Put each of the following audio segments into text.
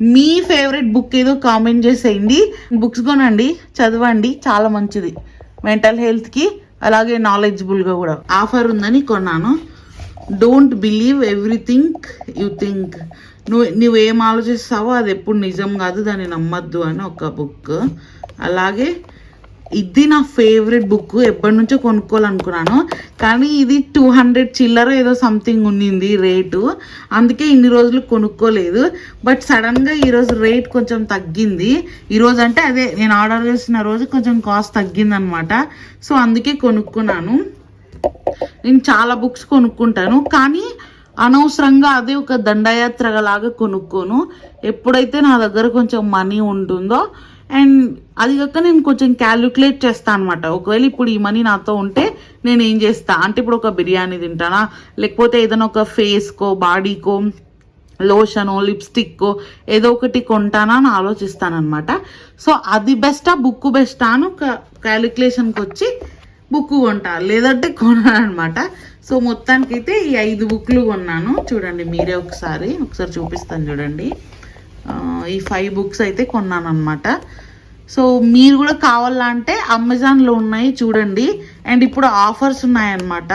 మీ favourite book ఏదో comment చేసేయండి. Books కొనండి చదవండి చాలా మంచిది. మెంటల్ హెల్త్కి అలాగే నాలెడ్జబుల్గా కూడా. ఆఫర్ ఉందని కొన్నాను. Don't believe everything you think నువ్వు నువ్వేం ఆలోచిస్తావో అది ఎప్పుడు నిజం కాదు దాన్ని నమ్మద్దు అని ఒక బుక్ అలాగే ఇది నా ఫేవరెట్ బుక్. ఎప్పటి నుంచో కొనుక్కోవాలనుకున్నాను. కానీ ఇది టూ హండ్రెడ్ చిల్లర ఏదో సంథింగ్ ఉండింది రేటు. అందుకే ఇన్ని రోజులు కొనుక్కోలేదు. బట్ సడన్గా ఈరోజు రేట్ కొంచెం తగ్గింది. ఈరోజు అంటే అదే నేను ఆర్డర్ చేసిన రోజు కొంచెం కాస్ట్ తగ్గిందనమాట. సో అందుకే కొనుక్కున్నాను. నేను చాలా బుక్స్ కొనుక్కుంటాను. కానీ అనవసరంగా అదే ఒక దండయాత్ర లాగా కొనుక్కోను. ఎప్పుడైతే నా దగ్గర కొంచెం మనీ ఉంటుందో అండ్ అది కాక నేను కొంచెం క్యాలిక్యులేట్ చేస్తాను అనమాట ఒకవేళ ఇప్పుడు ఈ మనీ నాతో ఉంటే నేను ఏం చేస్తా? అంటే ఇప్పుడు ఒక బిర్యానీ తింటానా? లేకపోతే ఏదైనా ఒక ఫేస్కో బాడీకో లోషనో లిప్స్టిక్ ఏదో ఒకటి కొంటానా అని ఆలోచిస్తానమాట సో అది బెస్టా బుక్ బెస్టా అని ఒక క్యాలిక్యులేషన్కి వచ్చి బుక్ కొంటా. లేదంటే కొనాను సో మొత్తానికి అయితే ఈ ఐదు బుక్లు కొన్నాను. చూడండి మీరే ఒకసారి ఒకసారి చూపిస్తాను చూడండి. ఈ ఫైవ్ బుక్స్ అయితే కొన్నాను అనమాట సో మీరు కూడా కావాలంటే అమెజాన్లో ఉన్నాయి చూడండి. అండ్ ఇప్పుడు ఆఫర్స్ ఉన్నాయన్నమాట.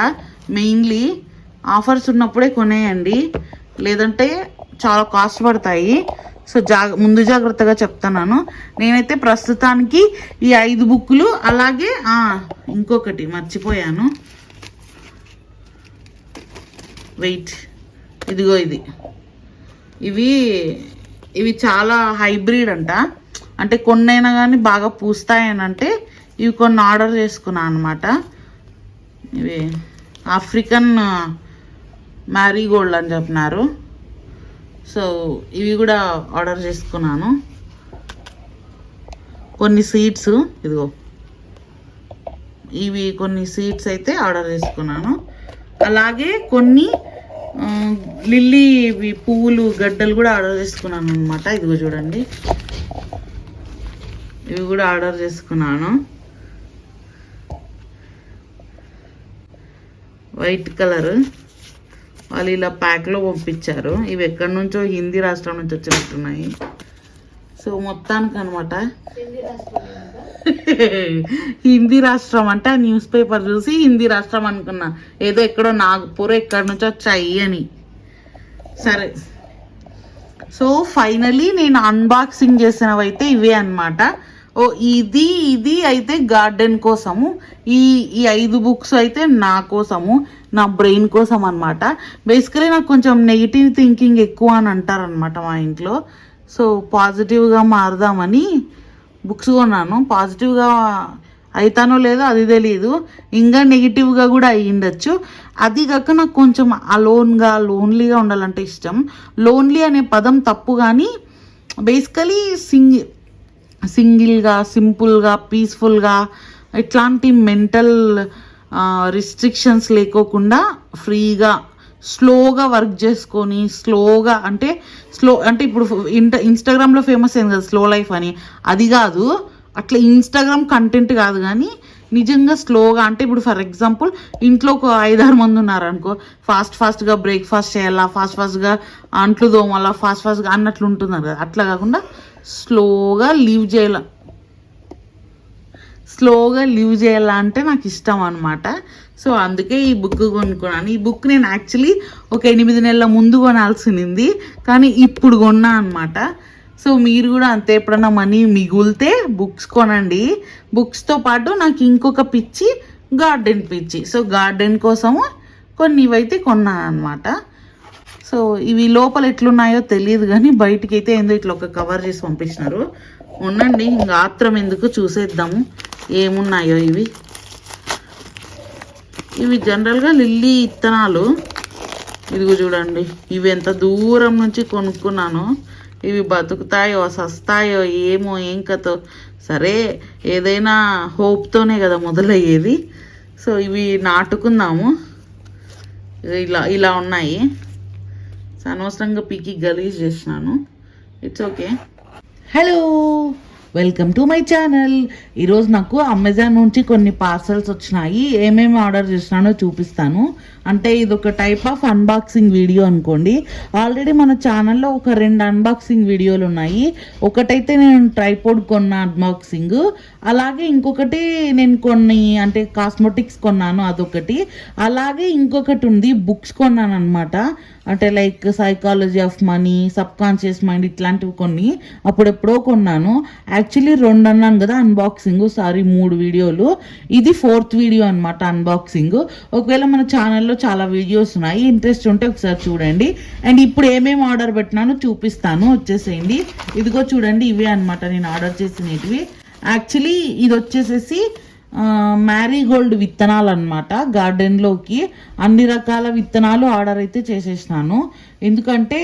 మెయిన్లీ ఆఫర్స్ ఉన్నప్పుడే కొనేయండి. లేదంటే చాలా కాస్ట్ పడతాయి. సో జాగ ముందు జాగ్రత్తగా చెప్తున్నాను. నేనైతే ప్రస్తుతానికి ఈ ఐదు బుక్కులు అలాగే ఇంకొకటి మర్చిపోయాను. వెయిట్ ఇదిగో ఇది. ఇవి ఇవి చాలా హైబ్రిడ్ అంట. అంటే కొన్నైనా కానీ బాగా పూస్తాయని అంటే ఇవి కొన్ని ఆర్డర్ చేసుకున్నాను అనమాట ఇవి ఆఫ్రికన్ మ్యారీగోల్డ్ uh, అని చెప్పినారు. సో ఇవి కూడా ఆర్డర్ చేసుకున్నాను. కొన్ని సీడ్స్ ఇదిగో. ఇవి కొన్ని సీడ్స్ అయితే ఆర్డర్ చేసుకున్నాను. అలాగే కొన్ని లిల్లీ ఇవి పువ్వులు గడ్డలు కూడా ఆర్డర్ చేసుకున్నాను అనమాట ఇదిగో చూడండి. ఇవి కూడా ఆర్డర్ చేసుకున్నాను. వైట్ కలర్ వాళ్ళు ఇలా ప్యాక్లో పంపించారు. ఇవి ఎక్కడి నుంచో హిందీ రాష్ట్రం నుంచి వచ్చినట్టున్నాయి సో మొత్తానికి అనమాట హిందీ రాష్ట్రం అంటే ఆ న్యూస్ పేపర్ చూసి హిందీ రాష్ట్రం అనుకున్నా. ఏదో ఎక్కడో నాగపూర్ ఎక్కడి నుంచో వచ్చాయి అని. సరే. సో ఫైనలీ నేను అన్బాక్సింగ్ చేసినవి అయితే ఇవే అనమాట ఓ ఇది ఇది అయితే గార్డెన్ కోసము ఈ ఈ ఐదు బుక్స్ అయితే నా కోసము నా బ్రెయిన్ కోసం అనమాట బేసికలీ నాకు కొంచెం నెగిటివ్ థింకింగ్ ఎక్కువ అని అంటారనమాట మా ఇంట్లో. సో పాజిటివ్గా మారుదామని బుక్స్ కొన్నాను. పాజిటివ్గా అవుతానో లేదో అది తెలియదు ఇంకా నెగిటివ్గా కూడా అయ్యిండొచ్చు అది కాక నాకు కొంచెం అలోన్గా లోన్లీగా ఉండాలంటే ఇష్టం. లోన్లీ అనే పదం తప్పు కానీ బేసికలీ సింగి సింగిల్గా సింపుల్గా పీస్ఫుల్గా ఇట్లాంటి మెంటల్ రిస్ట్రిక్షన్స్ లేకోకుండా ఫ్రీగా స్లోగా వర్క్ చేసుకొని స్లోగా అంటే స్లో అంటే ఇప్పుడు ఇంట ఇన్స్టాగ్రామ్లో ఫేమస్ అయింది కదా స్లో లైఫ్ అని. అది కాదు అట్లా ఇన్స్టాగ్రామ్ కంటెంట్ కాదు కానీ నిజంగా స్లోగా అంటే ఇప్పుడు ఫర్ ఎగ్జాంపుల్ ఇంట్లో ఒక ఐదారు మంది ఉన్నారనుకో ఫాస్ట్ ఫాస్ట్గా బ్రేక్ఫాస్ట్ చేయాలా ఫాస్ట్ ఫాస్ట్గా అంట్లు దోమాలా ఫాస్ట్ ఫాస్ట్గా అన్నట్లు ఉంటున్నారు కదా. అట్లా కాకుండా స్లోగా లీవ్ చేయాల. స్లోగా లీవ్ చేయాలా అంటే నాకు ఇష్టం అనమాట సో అందుకే ఈ బుక్ కొనుక్కున్నాను. ఈ బుక్ నేను యాక్చువల్లీ ఒక ఎనిమిది నెలల ముందు కొనాల్సింది కానీ ఇప్పుడు కొన్నా అనమాట సో మీరు కూడా అంతే ఎప్పుడన్నా మనీ మిగులితే బుక్స్ కొనండి. బుక్స్తో పాటు నాకు ఇంకొక పిచ్చి గార్డెన్ పిచ్చి. సో గార్డెన్ కోసము కొన్ని ఇవైతే కొన్నాను అనమాట సో ఇవి లోపల ఎట్లున్నాయో తెలియదు కానీ బయటికి అయితే ఏందో ఇట్లా ఒక కవర్ చేసి పంపించినారు. ఉండండి ఇంకా ఆత్రం ఎందుకు చూసేద్దాము. ఏమున్నాయో ఇవి? ఇవి జనరల్గా లిల్లీ ఇత్తనాలు. ఇదిగో చూడండి ఇవి ఎంత దూరం నుంచి కొనుక్కున్నాను. ఇవి బతుకుతాయో సస్తాయో ఏమో ఏం కథో. సరే ఏదైనా హోప్తోనే కదా మొదలయ్యేది. సో ఇవి నాటుకుందాము. ఇలా ఇలా ఉన్నాయి. సో అనవసరంగా పీకి గలీజ్ చేసినాను. It's okay hello welcome to my channel ఈరోజు నాకు అమెజాన్ నుంచి కొన్ని పార్సల్స్ వచ్చినాయి. ఏమేమి ఆర్డర్ చేసినానో చూపిస్తాను. అంటే ఇది ఒక టైప్ ఆఫ్ అన్బాక్సింగ్ వీడియో అనుకోండి. ఆల్రెడీ మన ఛానల్లో ఒక రెండు అన్బాక్సింగ్ వీడియోలు ఉన్నాయి. ఒకటైతే నేను ట్రైపోడ్ కొన్న అన్బాక్సింగ్ అలాగే ఇంకొకటి నేను కొన్ని అంటే కాస్మెటిక్స్ కొన్నాను అదొకటి. అలాగే ఇంకొకటి ఉంది బుక్స్ కొన్నాను అనమాట అంటే like psychology of money subconscious mind ఇట్లాంటివి కొన్ని అప్పుడెప్పుడో కొన్నాను. యాక్చువల్లీ రెండు అన్నాను కదా అన్బాక్సింగ్ సారీ మూడు వీడియోలు. ఇది ఫోర్త్ వీడియో అనమాట అన్బాక్సింగ్ ఒకవేళ మన ఛానల్లో చాలా వీడియోస్ ఉన్నాయి ఇంట్రెస్ట్ ఉంటే ఒకసారి చూడండి. అండ్ ఇప్పుడు ఏమేమి ఆర్డర్ పెట్టినానో చూపిస్తాను వచ్చేసేయండి. ఇదిగో చూడండి ఇవే అనమాట నేను ఆర్డర్ చేసినవి. యాక్చువల్లీ ఇది వచ్చేసేసి మ్యారీగోల్డ్ విత్తనాలు అనమాట గార్డెన్లోకి అన్ని రకాల విత్తనాలు ఆర్డర్ అయితే చేసేసినాను. ఎందుకంటే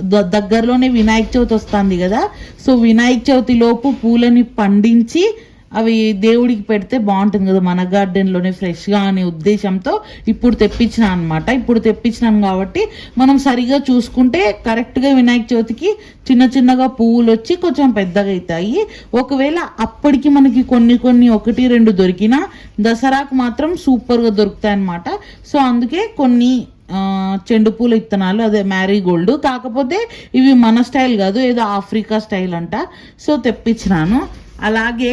ద- దగ్గరలోనే వినాయక చవితి వస్తుంది కదా. సో వినాయక చవితి లోపు పూలని పండించి అవి దేవుడికి పెడితే బాగుంటుంది కదా మన గార్డెన్లోనే ఫ్రెష్గా అనే ఉద్దేశంతో ఇప్పుడు తెప్పించిన అనమాట ఇప్పుడు తెప్పించినాను కాబట్టి మనం సరిగా చూసుకుంటే కరెక్ట్గా వినాయక చవితికి చిన్న చిన్నగా పువ్వులు వచ్చి కొంచెం పెద్దగా అవుతాయి. ఒకవేళ అప్పటికి మనకి కొన్ని కొన్ని ఒకటి రెండు దొరికినా దసరాకు మాత్రం సూపర్గా దొరుకుతాయి అనమాట సో అందుకే కొన్ని చెండు పూల ఇత్తనాలు అదే మ్యారీగోల్డ్ కాకపోతే ఇవి మన స్టైల్ కాదు ఏదో ఆఫ్రికా స్టైల్ అంట. సో తెప్పించినాను. అలాగే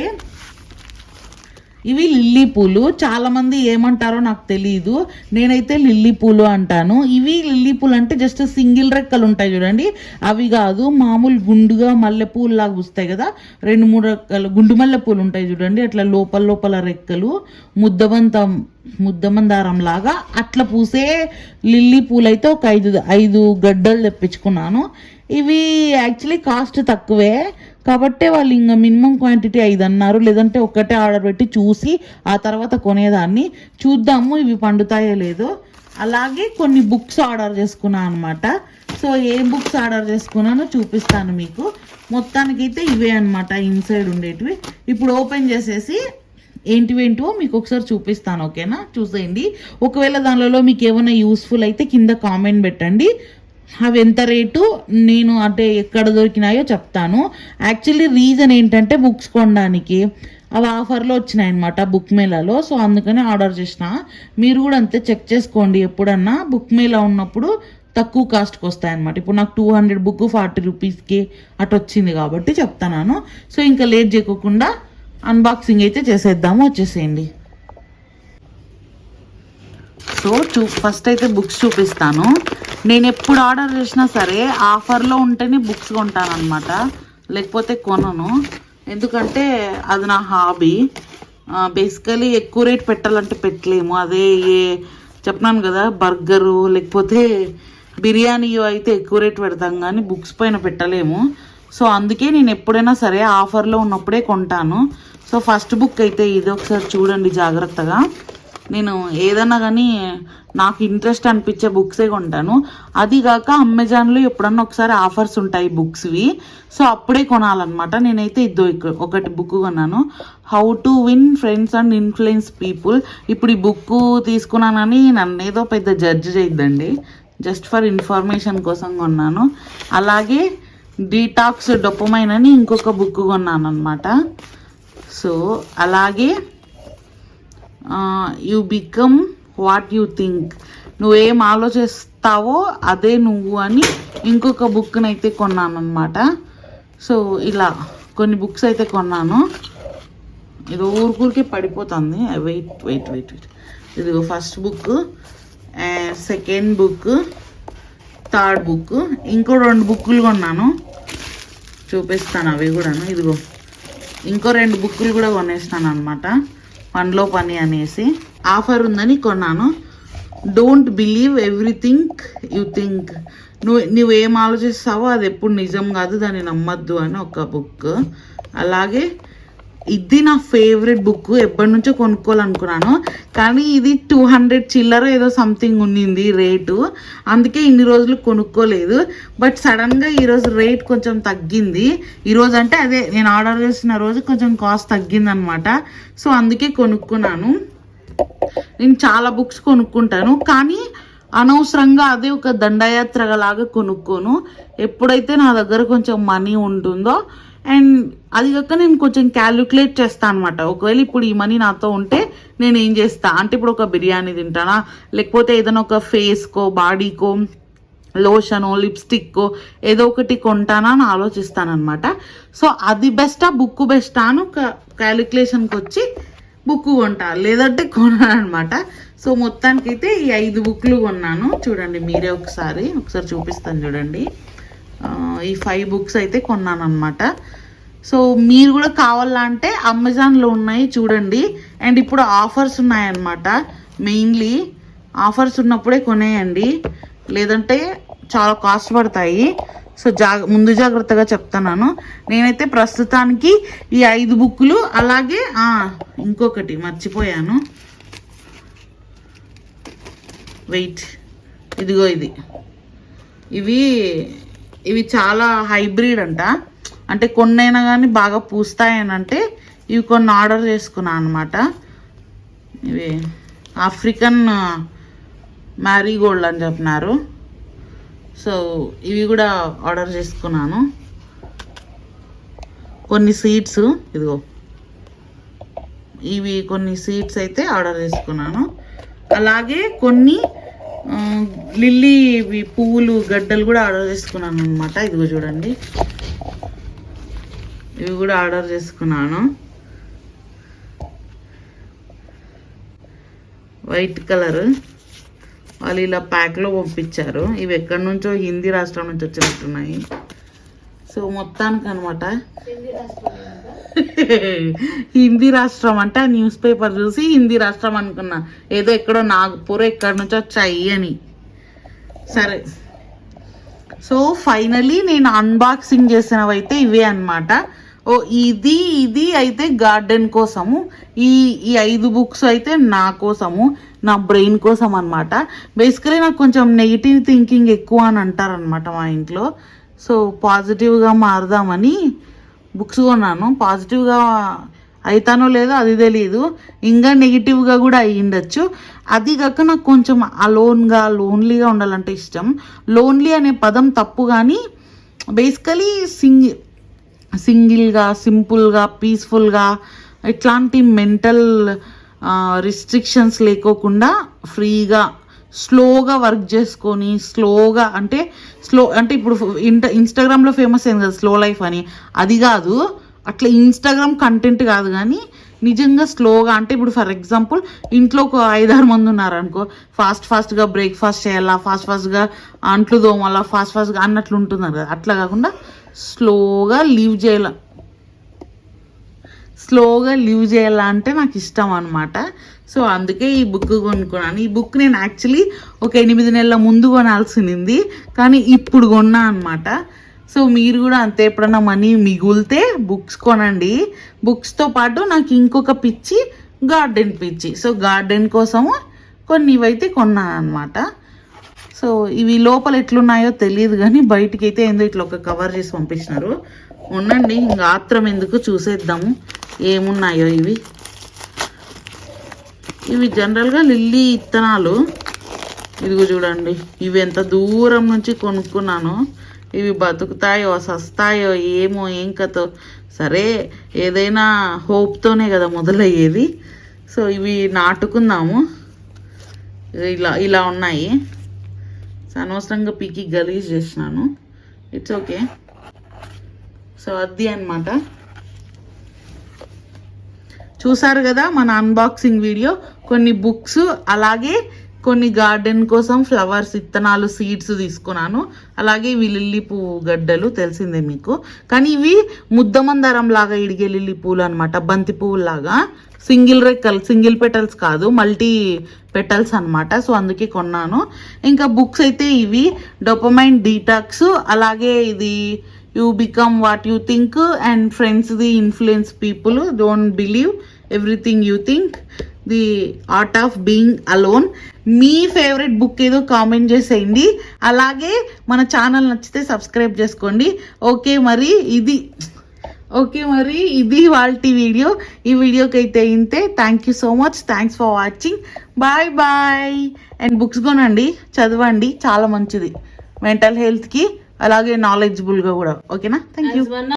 ఇవి లిల్లీ పూలు. చాలామంది ఏమంటారో నాకు తెలియదు నేనైతే లిల్లీ పూలు అంటాను. ఇవి లిల్లీ పూలు అంటే జస్ట్ సింగిల్ రెక్కలు ఉంటాయి చూడండి. అవి కాదు మామూలు గుండుగా మల్లెపూలు లాగా వస్తాయి కదా. రెండు మూడు రెక్కలు గుండు మల్లె పూలు ఉంటాయి చూడండి. అట్లా లోపల లోపల రెక్కలు ముద్దబంతం ముద్దమందారం లాగా అట్లా పూసే లిల్లీ పూలైతే ఒక ఐదు ఐదు గడ్డలు తెప్పించుకున్నాను. ఇవి యాక్చువల్లీ కాస్ట్ తక్కువే. కాబట్టే వాళ్ళు ఇంకా మినిమం క్వాంటిటీ ఐదు అన్నారు లేదంటే ఒక్కటే ఆర్డర్ పెట్టి చూసి ఆ తర్వాత కొనేదాన్ని. చూద్దాము ఇవి పండుతాయో లేదో. అలాగే కొన్ని బుక్స్ ఆర్డర్ చేసుకున్నాను అనమాట సో ఏ బుక్స్ ఆర్డర్ చేసుకున్నానో చూపిస్తాను మీకు. మొత్తానికైతే ఇవే అనమాట ఇన్సైడ్ ఉండేటివి. ఇప్పుడు ఓపెన్ చేసేసి ఏంటివేంటివో మీకు ఒకసారి చూపిస్తాను ఓకేనా? చూసేయండి. ఒకవేళ దానిలో మీకు ఏమైనా యూస్ఫుల్ అయితే కింద కామెంట్ పెట్టండి. అవి ఎంత రేటు? నేను అంటే ఎక్కడ దొరికినాయో చెప్తాను. యాక్చువల్లీ రీజన్ ఏంటంటే బుక్స్ కొనడానికి. అవి ఆఫర్లో వచ్చినాయి అనమాట బుక్ మేళాలో. సో అందుకని ఆర్డర్ చేసిన. మీరు కూడా అంతే చెక్ చేసుకోండి ఎప్పుడన్నా. బుక్ మేళా ఉన్నప్పుడు తక్కువ కాస్ట్కి వస్తాయి అనమాట ఇప్పుడు నాకు టూ హండ్రెడ్ బుక్ ఫార్టీ రూపీస్కి అటు వచ్చింది కాబట్టి చెప్తాను సో ఇంకా లేట్ చేయకోకుండా అన్బాక్సింగ్ అయితే చేసేద్దాము. వచ్చేసేయండి. సో చూ ఫస్ట్ అయితే బుక్స్ చూపిస్తాను. నేను ఎప్పుడు ఆర్డర్ చేసినా సరే ఆఫర్లో ఉంటేనే బుక్స్ కొంటాను అనమాట లేకపోతే కొనను. ఎందుకంటే అది నా హాబీ. బేసికలీ ఎక్కువ రేట్ పెట్టాలంటే పెట్టలేము. అదే ఏ చెప్పినాను కదా బర్గరు లేకపోతే బిర్యానీ అయితే ఎక్కువ రేట్ పెడతాం కానీ బుక్స్ పైన పెట్టలేము. సో అందుకే నేను ఎప్పుడైనా సరే ఆఫర్లో ఉన్నప్పుడే కొంటాను. సో ఫస్ట్ బుక్ అయితే ఇది. ఒకసారి చూడండి జాగ్రత్తగా. నేను ఏదన్నా కానీ నాకు ఇంట్రెస్ట్ అనిపించే బుక్సే కొంటాను. అది కాక అమెజాన్లో ఎప్పుడన్నా ఒకసారి ఆఫర్స్ ఉంటాయి బుక్స్వి. సో అప్పుడే కొనాలన్నమాట. నేనైతే ఇద్దో ఒకటి బుక్ కొన్నాను. How to win friends and influence people. ఇప్పుడు ఈ బుక్ తీసుకున్నానని నన్ను ఏదో పెద్ద జడ్జ్ చేయొద్దండి. జస్ట్ ఫర్ ఇన్ఫర్మేషన్ కోసం కొన్నాను. అలాగే డీటాక్స్ డొప్పమైన్ అని ఇంకొక బుక్ కొన్నాను అనమాట సో అలాగే you become what you think నువ్వేం ఆలోచిస్తావో అదే నువ్వు అని ఇంకొక బుక్ని అయితే కొన్నాను అనమాట సో ఇలా కొన్ని బుక్స్ అయితే కొన్నాను. ఇది ఊరికూరికే పడిపోతుంది. Wait wait wait wait. ఇదిగో first book second book third book ఇంకో రెండు బుక్కులు కొన్నాను. చూపిస్తాను అవి కూడాను. ఇదిగో ఇంకో రెండు బుక్కులు కూడా కొనేస్తాను అనమాట పనిలో పని అనేసి ఆఫర్ ఉందని కొన్నాను. Don't believe everything you think నువ్వు నువ్వేం ఆలోచిస్తావో అది ఎప్పుడు నిజం కాదు దాన్ని నమ్మద్దు అని ఒక బుక్ అలాగే ఇది నా ఫేవరెట్ బుక్ ఎప్పటి నుంచో కొనుక్కోవాలనుకున్నాను. కానీ ఇది టూ హండ్రెడ్ చిల్లర ఏదో సంథింగ్ ఉండింది రేటు అందుకే ఇన్ని రోజులు కొనుక్కోలేదు. బట్ సడన్గా ఈరోజు రేట్ కొంచెం తగ్గింది. ఈరోజు అంటే అదే నేను ఆర్డర్ చేసిన రోజు కొంచెం కాస్ట్ తగ్గింది అనమాట సో అందుకే కొనుక్కున్నాను. నేను చాలా బుక్స్ కొనుక్కుంటాను. కానీ అనవసరంగా అదే ఒక దండయాత్ర లాగా కొనుక్కోను. ఎప్పుడైతే నా దగ్గర కొంచెం మనీ ఉంటుందో అండ్ అది కాక నేను కొంచెం క్యాలిక్యులేట్ చేస్తాను అనమాట ఒకవేళ ఇప్పుడు ఈ మనీ నాతో ఉంటే నేను ఏం చేస్తా? అంటే ఇప్పుడు ఒక బిర్యానీ తింటానా? లేకపోతే ఏదైనా ఒక ఫేస్కో బాడీకో లోషను లిప్స్టిక్ ఏదో ఒకటి కొంటానా అని ఆలోచిస్తానమాట సో అది బెస్టా బుక్ బెస్టా అని క్యాలిక్యులేషన్కి వచ్చి బుక్ కొంటా. లేదంటే కొనాను సో మొత్తానికైతే ఈ ఐదు బుక్లు కొన్నాను. చూడండి మీరే ఒకసారి. ఒకసారి చూపిస్తాను చూడండి. ఈ ఫైవ్ బుక్స్ అయితే కొన్నాను అనమాట సో మీరు కూడా కావాలంటే అమెజాన్లో ఉన్నాయి చూడండి. అండ్ ఇప్పుడు ఆఫర్స్ ఉన్నాయన్నమాట. మెయిన్లీ ఆఫర్స్ ఉన్నప్పుడే కొనేయండి. లేదంటే చాలా కాస్ట్ పడతాయి. సో జాగ ముందు జాగ్రత్తగా చెప్తున్నాను. నేనైతే ప్రస్తుతానికి ఈ ఐదు బుక్కులు అలాగే ఇంకొకటి మర్చిపోయాను. వెయిట్ ఇదిగో ఇది. ఇవి ఇవి చాలా హైబ్రిడ్ అంట. అంటే కొన్నైనా కానీ బాగా పూస్తాయని అంటే ఇవి కొన్ని ఆర్డర్ చేసుకున్నాను అనమాట ఇవి ఆఫ్రికన్ మ్యారీగోల్డ్ అని చెప్పినారు. సో ఇవి కూడా ఆర్డర్ చేసుకున్నాను. కొన్ని సీడ్స్ ఇదిగో. ఇవి కొన్ని సీడ్స్ అయితే ఆర్డర్ చేసుకున్నాను. అలాగే కొన్ని లిల్లీ పువ్వులు గడ్డలు కూడా ఆర్డర్ చేసుకున్నాను అనమాట ఇదిగో చూడండి. ఇవి కూడా ఆర్డర్ చేసుకున్నాను. వైట్ కలర్ వాళ్ళు ఇలా ప్యాక్లో పంపించారు. ఇవి ఎక్కడి నుంచో? హిందీ రాష్ట్రం నుంచి వచ్చినట్టున్నాయి సో మొత్తానికి అనమాట హిందీ రాష్ట్రం అంటే ఆ న్యూస్ పేపర్ చూసి హిందీ రాష్ట్రం అనుకున్నా. ఏదో ఎక్కడో నాగపూర్ ఎక్కడి నుంచో వచ్చాయి అని. సరే. సో ఫైనలీ నేను అన్బాక్సింగ్ చేసినవి అయితే ఇవే అనమాట ఓ ఇది ఇది అయితే గార్డెన్ కోసము. ఈ ఈ ఐదు బుక్స్ అయితే నా కోసము. నా బ్రెయిన్ కోసం అనమాట బేసికలీ నాకు కొంచెం నెగిటివ్ థింకింగ్ ఎక్కువ అని అంటారనమాట మా ఇంట్లో. సో పాజిటివ్గా మారుదామని బుక్స్ కొన్నాను. పాజిటివ్గా అవుతానో లేదో అది తెలియదు ఇంకా నెగిటివ్గా కూడా అయ్యిండొచ్చు. అది కాక నాకు కొంచెం అలోన్గా లోన్లీగా ఉండాలంటే ఇష్టం. లోన్లీ అనే పదం తప్పు కానీ బేసికలీ సింగిల్ సింగిల్గా సింపుల్గా పీస్ఫుల్గా ఇట్లాంటి మెంటల్ రిస్ట్రిక్షన్స్ లేకోకుండా ఫ్రీగా స్లోగా వర్క్ చేసుకొని స్లోగా అంటే స్లో అంటే ఇప్పుడు ఇంట ఇన్స్టాగ్రామ్లో ఫేమస్ అయింది కదా స్లో లైఫ్ అని. అది కాదు అట్లా ఇన్స్టాగ్రామ్ కంటెంట్ కాదు కానీ నిజంగా స్లోగా అంటే ఇప్పుడు ఫర్ ఎగ్జాంపుల్ ఇంట్లో ఒక ఐదారు మంది ఉన్నారు అనుకో ఫాస్ట్ ఫాస్ట్గా బ్రేక్ఫాస్ట్ చేయాలా ఫాస్ట్ ఫాస్ట్గా అంట్లు దోమాలా ఫాస్ట్ ఫాస్ట్గా అన్నట్లు ఉంటున్నారు కదా. అట్లా కాకుండా స్లోగా లీవ్ చేయాల. స్లోగా లీవ్ చేయాలా అంటే నాకు ఇష్టం అనమాట సో అందుకే ఈ బుక్ కొనుక్కున్నాను. ఈ బుక్ నేను యాక్చువల్లీ ఒక ఎనిమిది నెలల ముందు కొనాల్సింది కానీ ఇప్పుడు కొన్నా అనమాట సో మీరు కూడా అంతే ఎప్పుడన్నా మనీ మిగులితే బుక్స్ కొనండి. బుక్స్తో పాటు నాకు ఇంకొక పిచ్చి గార్డెన్ పిచ్చి. సో గార్డెన్ కోసము కొన్ని ఇవైతే కొన్నాను అనమాట సో ఇవి లోపల ఎట్లున్నాయో తెలియదు కానీ బయటికి అయితే ఏందో ఇట్లా ఒక కవర్ చేసి పంపించినారు. ఉండండి ఇంకా ఆత్రం ఎందుకు చూసేద్దాము? ఏమున్నాయో ఇవి? ఇవి జనరల్గా లిల్లీ ఇత్తనాలు. ఇదిగో చూడండి ఇవి ఎంత దూరం నుంచి కొనుక్కున్నాను. ఇవి బతుకుతాయో సస్తాయో ఏమో ఏం కథో. సరే ఏదైనా హోప్తోనే కదా మొదలయ్యేది. సో ఇవి నాటుకుందాము. ఇలా ఇలా ఉన్నాయి. అనవసరంగా పీకి గలీజ్ చేసినాను. ఇట్స్ ఓకే సో అది అన్నమాట. చూసారు కదా మన అన్బాక్సింగ్ వీడియో కొన్ని బుక్స్ అలాగే కొన్ని గార్డెన్ కోసం ఫ్లవర్స్ ఇత్తనాలు సీడ్స్ తీసుకున్నాను. అలాగే ఇవి లిల్లీ పువ్వు గడ్డలు తెలిసిందే మీకు. కానీ ఇవి ముద్దమందారం లాగా ఇడిగే లిల్లీ పువ్వులు అనమాట బంతి పువ్వులాగా సింగిల్ రెక్కల్ సింగిల్ పెటల్స్ కాదు మల్టీ పెటల్స్ అనమాట సో అందుకే కొన్నాను. ఇంకా బుక్స్ అయితే ఇవి. డొపమైన్ డీటాక్స్ అలాగే ఇది you become what you think and friends the influence people don't believe everything you think the art of being alone me favourite book ఏదో కామెంట్ చేసేయండి. అలాగే మన ఛానల్ నచ్చితే సబ్స్క్రైబ్ చేసుకోండి. ఓకే మరి ఇది ఓకే మరి ఇది వాళ్ళ వీడియో. ఈ వీడియోకి అయితే ఇంతే. Thank you so much thanks for watching bye bye and books కొనండి చదవండి. చాలా మంచిది. మెంటల్ హెల్త్కి అలాగే నాలెడ్జబుల్గా కూడా. ఓకేనా థ్యాంక్ యూ